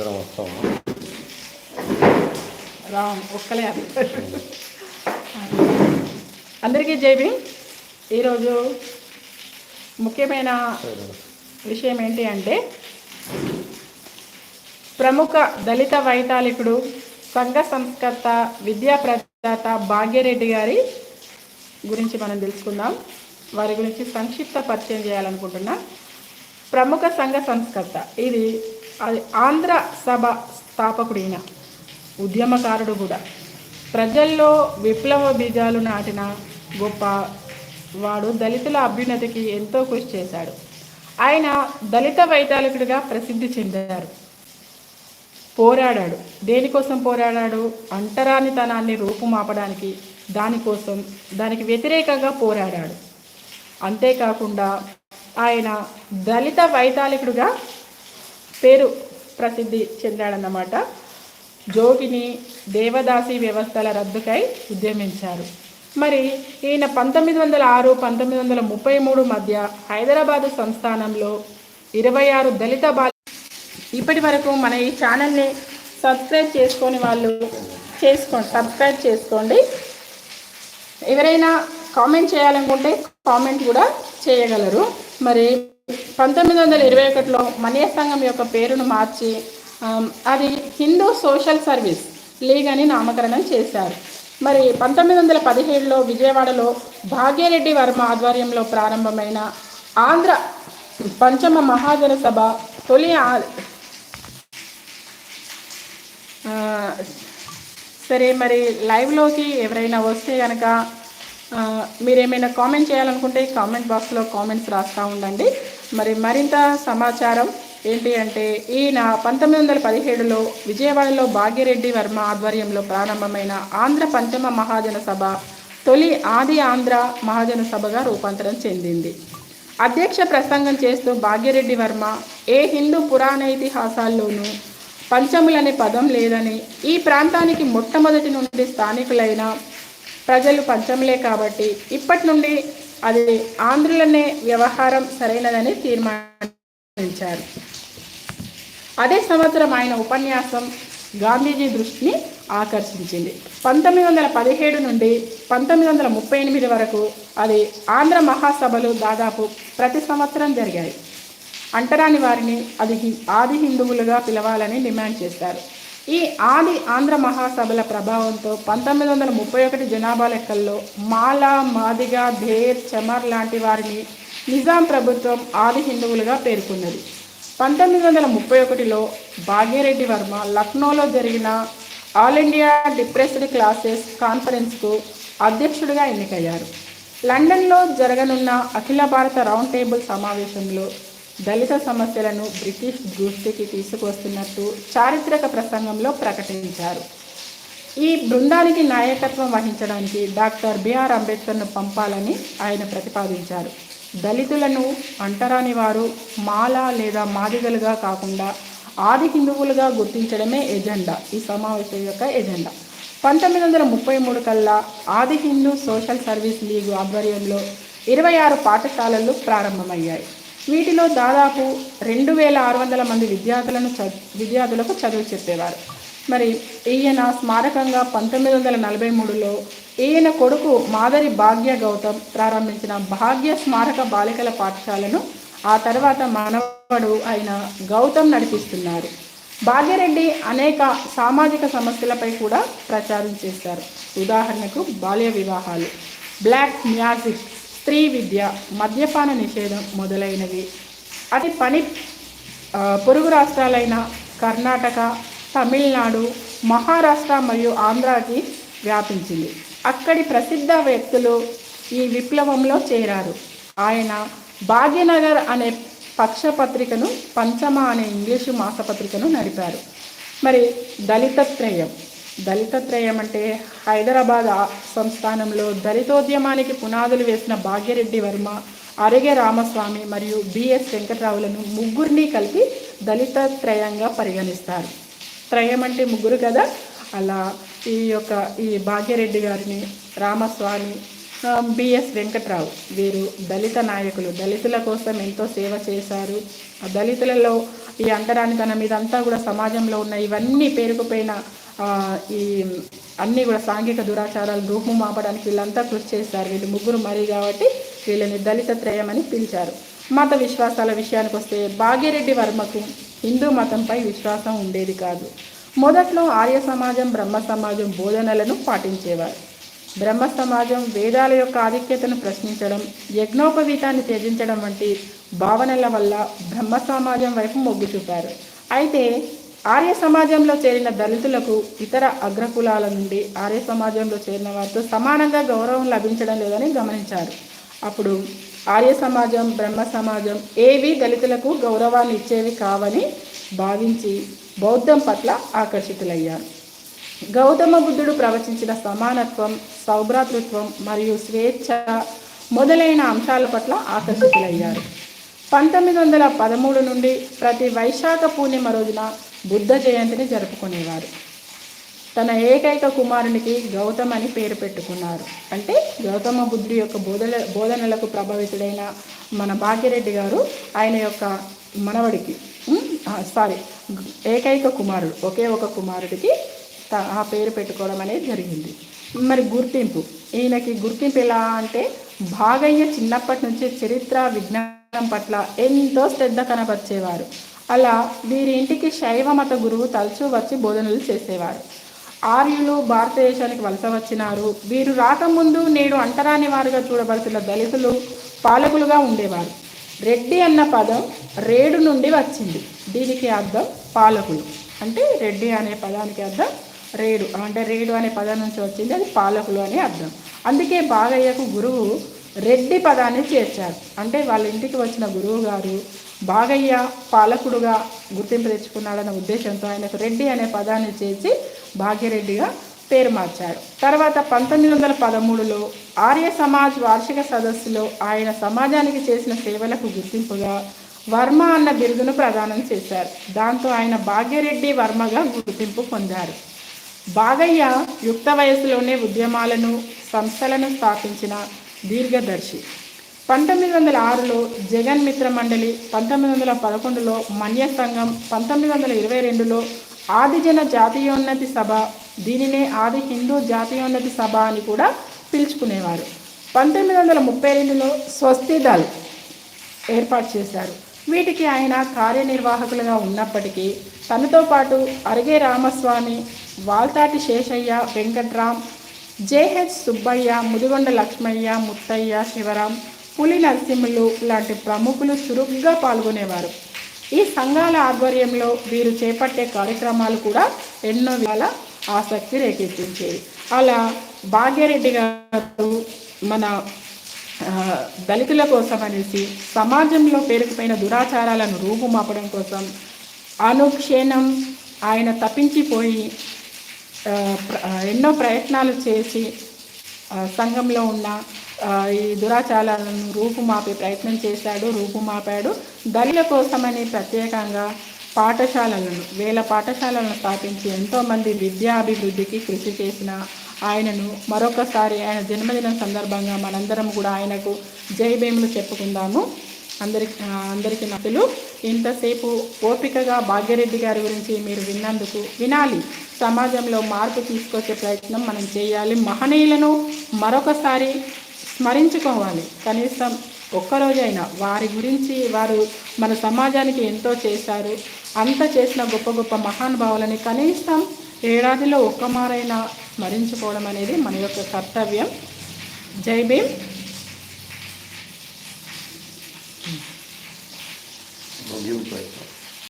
ఇద్దరం వస్తాము రామ్ ఒక్కలే అందరికీ జేబి ఈరోజు ముఖ్యమైన విషయం ఏంటి అంటే ప్రముఖ దళిత వైతాళికుడు సంఘ సంస్కర్త విద్యా ప్రదాత భాగ్యరెడ్డి గారి గురించి మనం తెలుసుకుందాం. వారి గురించి సంక్షిప్త పరిచయం చేయాలనుకుంటున్నా. ప్రముఖ సంఘ సంస్కర్త. ఇది అది ఆంధ్ర సభ స్థాపకుడైన ఉద్యమకారుడు కూడా. ప్రజల్లో విప్లవ బీజాలు నాటిన గొప్ప వాడు దళితుల అభ్యున్నతికి ఎంతో కృషి చేశాడు. ఆయన దళిత వైతాళికుడిగా ప్రసిద్ధి చెందారు. పోరాడాడు. దేనికోసం పోరాడాడు? అంటరానితనాన్ని రూపుమాపడానికి దానికోసం దానికి వ్యతిరేకంగా పోరాడాడు. అంతేకాకుండా ఆయన దళిత వైతాళికుడుగా పేరు ప్రసిద్ధి చెందాడన్నమాట. జోగిని దేవదాసి వ్యవస్థల రద్దుకై ఉద్యమించారు. మరి ఈయన పంతొమ్మిది వందల ఆరు పంతొమ్మిది వందల ముప్పై మూడు మధ్య హైదరాబాదు సంస్థానంలో ఇరవై ఆరు దళిత బాల ఇప్పటి వరకు మన ఈ ఛానల్ని సబ్స్క్రైబ్ చేసుకొని వాళ్ళు చేసుకోండి సబ్స్క్రైబ్ చేసుకోండి. ఎవరైనా కామెంట్ చేయాలనుకుంటే కామెంట్ కూడా చేయగలరు. మరి పంతొమ్మిది వందల ఇరవై ఒకటిలో మనే సంఘం యొక్క పేరును మార్చి అది హిందూ సోషల్ సర్వీస్ లీగ్ అని నామకరణం చేశారు. మరి పంతొమ్మిది వందల పదిహేడులో విజయవాడలో భాగ్యరెడ్డి వర్మ ఆధ్వర్యంలో ప్రారంభమైన ఆంధ్ర పంచమ మహాజన సభ తొలి ఆ- సరే మరి లైవ్లోకి ఎవరైనా వస్తే కనుక మీరేమైనా కామెంట్ చేయాలనుకుంటే కామెంట్ బాక్స్లో కామెంట్స్ రాస్తూ ఉండండి. మరి మరింత సమాచారం ఏంటి అంటే ఈయన పంతొమ్మిది వందల పదిహేడులో విజయవాడలో భాగ్యరెడ్డి వర్మ ఆధ్వర్యంలో ప్రారంభమైన ఆంధ్ర పంచమ మహాజన సభ తొలి ఆది ఆంధ్ర మహాజన సభగా రూపాంతరం చెందింది. అధ్యక్ష ప్రసంగం చేస్తూ భాగ్యరెడ్డి వర్మ ఏ హిందూ పురాణ ఇతిహాసాల్లోనూ పంచములనే పదం లేదని ఈ ప్రాంతానికి మొట్టమొదటి నుండి స్థానికులైన ప్రజలు పంచములే కాబట్టి ఇప్పటి నుండి అది ఆంధ్రులనే వ్యవహారం సరైనదని తీర్మానించారు. అదే సంవత్సరం ఆయన ఉపన్యాసం గాంధీజీ దృష్టిని ఆకర్షించింది. పంతొమ్మిది వందల పదిహేడు నుండి పంతొమ్మిది వందల ముప్పై ఎనిమిది వరకు అది ఆంధ్ర మహాసభలు దాదాపు ప్రతి సంవత్సరం జరిగాయి. అంటరాని వారిని అది ఆది హిందువులుగా పిలవాలని డిమాండ్ చేశారు ఈ ఆది ఆంధ్ర మహాసభల ప్రభావంతో పంతొమ్మిది వందల ముప్పై ఒకటి జనాభా లెక్కల్లో మాల మాదిగ ధేర్ చమర్ లాంటి వారిని నిజాం ప్రభుత్వం ఆది హిందువులుగా పేర్కొన్నది. పంతొమ్మిది వందల ముప్పై ఒకటిలో భాగ్యరెడ్డి వర్మ లక్నోలో జరిగిన ఆల్ ఇండియా డిప్రెస్డ్ క్లాసెస్ కాన్ఫరెన్స్కు అధ్యక్షుడిగా ఎన్నికయ్యారు. లండన్లో జరగనున్న అఖిల భారత రౌండ్ టేబుల్ సమావేశంలో దళిత సమస్యలను బ్రిటిష్ దృష్టికి తీసుకువస్తున్నట్టు చారిత్రక ప్రసంగంలో ప్రకటించారు. ఈ బృందానికి నాయకత్వం వహించడానికి డాక్టర్ బిఆర్ అంబేద్కర్ను పంపాలని ఆయన ప్రతిపాదించారు. దళితులను అంటరాని వారు మాల లేదా మాదిగలుగా కాకుండా ఆది హిందువులుగా గుర్తించడమే ఎజెండా. ఈ సమావేశం యొక్క ఎజెండా. పంతొమ్మిది వందల ముప్పై మూడు కల్లా ఆది హిందూ సోషల్ సర్వీస్ లీగ్ ఆధ్వర్యంలో ఇరవై ఆరు పాఠశాలలు ప్రారంభమయ్యాయి. వీటిలో దాదాపు రెండు వేల ఆరు వందల మంది విద్యార్థులను విద్యార్థులకు చదువు చెప్పేవారు. మరి ఈయన స్మారకంగా పంతొమ్మిది వందల నలభై మూడులో ఈయన కొడుకు మాదరి భాగ్య గౌతమ్ ప్రారంభించిన భాగ్య స్మారక బాలికల పాఠశాలను ఆ తర్వాత మనవడు అయిన గౌతమ్ నడిపిస్తున్నారు. భాగ్యరెడ్డి అనేక సామాజిక సమస్యలపై కూడా ప్రచారం చేశారు ఉదాహరణకు బాల్య వివాహాలు. బ్లాక్ మ్యాజిక్ స్త్రీ విద్య మద్యపాన నిషేధం మొదలైనవి. అతి పని పొరుగు రాష్ట్రాలైన కర్ణాటక తమిళనాడు మహారాష్ట్ర మరియు ఆంధ్రాకి వ్యాపించింది. అక్కడి ప్రసిద్ధ వ్యక్తులు ఈ విప్లవంలో చేరారు. ఆయన భాగ్యనగర్ అనే పక్షపత్రికను పంచమ అనే ఇంగ్లీషు మాసపత్రికను నడిపారు. మరి దళితత్రయం. దళితత్రయం అంటే హైదరాబాద్ సంస్థానంలో దళితోద్యమానికి పునాదులు వేసిన భాగ్యరెడ్డి వర్మ అరగే రామస్వామి మరియు బిఎస్ వెంకట్రావులను ముగ్గురిని కలిపి దళిత త్రయంగా పరిగణిస్తారు. త్రయం అంటే ముగ్గురు కదా? అలా ఈ యొక్క ఈ భాగ్యరెడ్డి గారిని రామస్వామి బిఎస్ వెంకట్రావు వీరు దళిత నాయకులు. దళితుల కోసం ఎంతో సేవ చేశారు. ఆ దళితులలో ఈ అంటరానితనం ఇదంతా కూడా సమాజంలో ఉన్న ఇవన్నీ పేరుకుపోయిన ఈ అన్నీ కూడా సాంఘిక దురాచారాలు రూపం మాపడానికి వీళ్ళంతా కృషి చేశారు. వీళ్ళు ముగ్గురు మరి కాబట్టి వీళ్ళని దళిత త్రయం అని పిలిచారు. మత విశ్వాసాల విషయానికి వస్తే భాగ్యరెడ్డి వర్మకు హిందూ మతంపై విశ్వాసం ఉండేది కాదు. మొదట్లో ఆర్య సమాజం బ్రహ్మ సమాజం బోధనలను పాటించేవారు. బ్రహ్మ సమాజం వేదాల యొక్క ఆధిక్యతను ప్రశ్నించడం యజ్ఞోపవీతాన్ని త్యజించడం వంటి భావనల వల్ల బ్రహ్మ సమాజం వైపు మొగ్గు చూపారు. అయితే ఆర్య సమాజంలో చేరిన దళితులకు ఇతర అగ్రకులాల నుండి ఆర్య సమాజంలో చేరిన వారితో సమానంగా గౌరవం లభించడం లేదని గమనించారు. అప్పుడు ఆర్య సమాజం బ్రహ్మ సమాజం ఏవి దళితులకు గౌరవాన్ని ఇచ్చేవి కావని భావించి బౌద్ధం పట్ల ఆకర్షితులయ్యారు. గౌతమ బుద్ధుడు ప్రవచించిన సమానత్వం సౌభ్రాతృత్వం మరియు స్వేచ్ఛ మొదలైన అంశాల పట్ల ఆకర్షితులయ్యారు. పంతొమ్మిది వందల పదమూడు నుండి ప్రతి వైశాఖ పూర్ణిమ రోజున బుద్ధ జయంతిని జరుపుకునేవారు. తన ఏకైక కుమారునికి గౌతమ్ అని పేరు పెట్టుకున్నారు. అంటే గౌతమ బుద్ధుడి యొక్క బోధన బోధనలకు ప్రభావితుడైన మన భాగ్యరెడ్డి గారు ఆయన యొక్క మనవడికి సారీ ఏకైక కుమారుడు ఒకే ఒక కుమారుడికి త- ఆ పేరు పెట్టుకోవడం అనేది జరిగింది. మరి గుర్తింపు ఈయనకి గుర్తింపు ఎలా అంటే భాగయ్య చిన్నప్పటి నుంచి చరిత్ర విజ్ఞానం పట్ల ఎంతో శ్రద్ధ కనపరిచేవారు. అలా వీరి ఇంటికి శైవ మత గురువు తరచూ వచ్చి బోధనలు చేసేవారు. ఆర్యులు భారతదేశానికి వలస వచ్చినారు. వీరు రాకముందు నేడు అంటరాని వారుగా చూడబడుతున్న దళితులు పాలకులుగా ఉండేవారు. రెడ్డి అన్న పదం రేడు నుండి వచ్చింది. దీనికి అర్థం పాలకులు. అంటే రెడ్డి అనే పదానికి అర్థం రేడు. అంటే రేడు అనే పదం నుంచి వచ్చింది. అది పాలకులు అని అర్థం. అందుకే బాగయ్యకు గురువు రెడ్డి పదాన్ని చేర్చారు. అంటే వాళ్ళ ఇంటికి వచ్చిన గురువు గారు బాగయ్య పాలకుడుగా గుర్తింపు తెచ్చుకున్నాడన్న ఉద్దేశంతో ఆయనకు రెడ్డి అనే పదాన్ని చేసి భాగ్యరెడ్డిగా పేరు మార్చాడు తర్వాత పంతొమ్మిది వందల పదమూడులో ఆర్య సమాజ్ వార్షిక సదస్సులో ఆయన సమాజానికి చేసిన సేవలకు గుర్తింపుగా వర్మ అన్న బిరుదును ప్రదానం చేశారు. దాంతో ఆయన భాగ్యరెడ్డి వర్మగా గుర్తింపు పొందారు. బాగయ్య యుక్త వయసులోనే ఉద్యమాలను సంస్థలను స్థాపించిన దీర్ఘదర్శి. పంతొమ్మిది వందల ఆరులో జగన్ మిత్ర మండలి పంతొమ్మిది వందల పదకొండులో మన్య సంఘం పంతొమ్మిది వందల ఇరవై రెండులో ఆదిజన జాతీయోన్నతి సభ దీనినే ఆది హిందూ జాతీయోన్నతి సభ అని కూడా పిలుచుకునేవారు. పంతొమ్మిది వందల ముప్పై రెండులో స్వస్తి దళ్ ఏర్పాటు చేశారు. వీటికి ఆయన కార్యనిర్వాహకులుగా ఉన్నప్పటికీ తనతో పాటు అరిగే రామస్వామి వాల్తాటి శేషయ్య వెంకట్రామ్ జేహెచ్ సుబ్బయ్య ముదిగొండ లక్ష్మయ్య ముత్తయ్య శివరాం పులి నరసింహులు లాంటి ప్రముఖులు చురుగ్గా పాల్గొనేవారు. ఈ సంఘాల ఆధ్వర్యంలో వీరు చేపట్టే కార్యక్రమాలు కూడా ఎన్నో విధాల ఆసక్తి రేకెత్తించేవి. అలా భాగ్యరెడ్డి గారు మన దళితుల కోసం అనేసి సమాజంలో పేరుకుపోయిన దురాచారాలను రూపుమాపడం కోసం అనుక్షేణం ఆయన తప్పించిపోయి ఎన్నో ప్రయత్నాలు చేసి సంఘంలో ఉన్న ఈ దురాచారాలను రూపుమాపే ప్రయత్నం చేశాడు రూపుమాపాడు. దళితుల కోసమని ప్రత్యేకంగా పాఠశాలలను వేల పాఠశాలలను స్థాపించి ఎంతోమంది విద్యాభివృద్ధికి కృషి చేసిన ఆయనను మరొకసారి ఆయన జన్మదినం సందర్భంగా మనందరం కూడా ఆయనకు జై భీములు చెప్పుకుందాము. అందరికి అందరికీ నటులు ఇంతసేపు ఓపికగా భాగ్యరెడ్డి గారి గురించి మీరు విన్నందుకు వినాలి. సమాజంలో మార్పు తీసుకొచ్చే ప్రయత్నం మనం చేయాలి. మహనీయులను మరొకసారి స్మరించుకోవాలి. కనీసం ఒక్కరోజైనా వారి గురించి వారు మన సమాజానికి ఎంతో చేశారు. అంత చేసిన గొప్ప గొప్ప మహానుభావులని కనీసం ఏడాదిలో ఒక్కమారైనా స్మరించుకోవడం అనేది మన యొక్క కర్తవ్యం. జై భీమ్. ముగింపు అయితే